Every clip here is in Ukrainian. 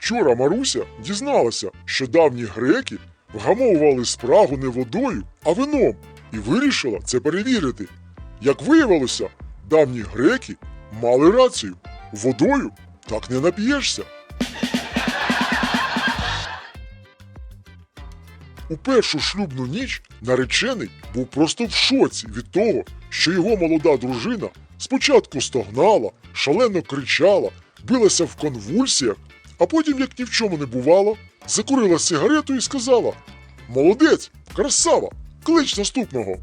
Вчора Маруся дізналася, що давні греки вгамовували спрагу не водою, а вином, і вирішила це перевірити. Як виявилося, давні греки мали рацію. Водою так не нап'єшся. У першу шлюбну ніч наречений був просто в шоці від того, що його молода дружина спочатку стогнала, шалено кричала, билася в конвульсіях, а потім, як ні в чому не бувало, закурила сигарету і сказала: Молодець, красава, клич наступного.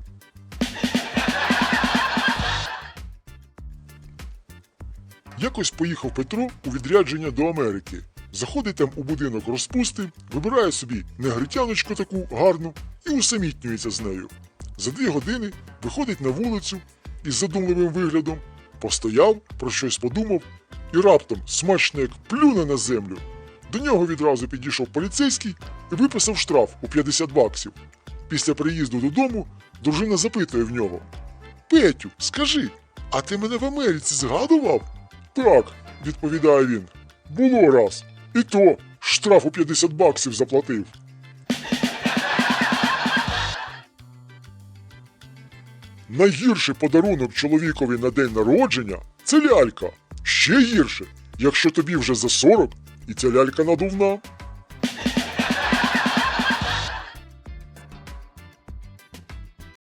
Якось поїхав Петро у відрядження до Америки. Заходить там у будинок розпусти, вибирає собі негритяночку таку гарну і усамітнюється з нею. За дві години виходить на вулицю із задумливим виглядом, постояв, про щось подумав і раптом смачно як плюне на землю. До нього відразу підійшов поліцейський і виписав штраф у 50 баксів. Після приїзду додому дружина запитує в нього: Петю, скажи, а ти мене в Америці згадував? Так, відповідає він. Було раз. І то штраф у 50 баксів заплатив. Найгірший подарунок чоловікові на день народження це лялька. Ще гірше, якщо тобі вже за 40 і ця лялька надувна.